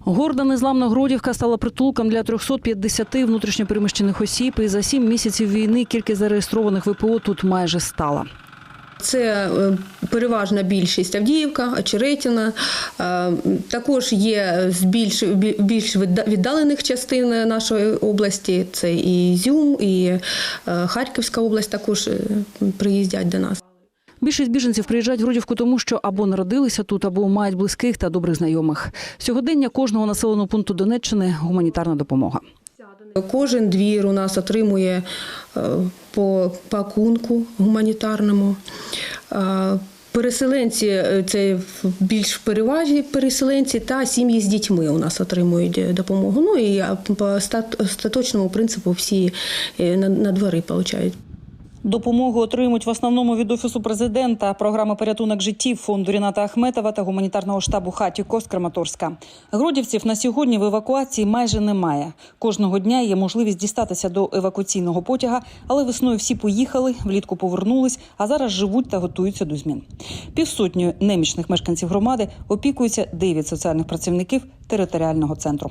Горда незламна Гродівка стала притулком для 350 внутрішньопереміщених осіб. І за сім місяців війни кількість зареєстрованих ВПО тут майже стала. Це е, переважна більшість Авдіївка, Очеретіна. Е, Також є з більш, більш віддалених частин нашої області. Це і Ізюм, і е, Харківська область також приїздять до нас. Більшість біженців приїжджають в Гродівку тому, що або народилися тут, або мають близьких та добрих знайомих. Сьогодення кожного населеного пункту Донеччини гуманітарна допомога. Кожен двір у нас отримує е, по пакунку гуманітарному. Е, Переселенці е, це більш в переважі переселенці та сім'ї з дітьми у нас отримують допомогу. Ну і по стат- остаточному принципу всі на, двори получають. Допомогу отримують в основному від офісу президента, програми порятунок життів фонду Ріната Ахметова та гуманітарного штабу Хатіко з Краматорська. Грудівців на сьогодні в евакуації майже немає. Кожного дня є можливість дістатися до евакуаційного потяга, але весною всі поїхали, влітку повернулись, а зараз живуть та готуються до змін. Півсотню немічних мешканців громади опікуються 9 соціальних працівників територіального центру.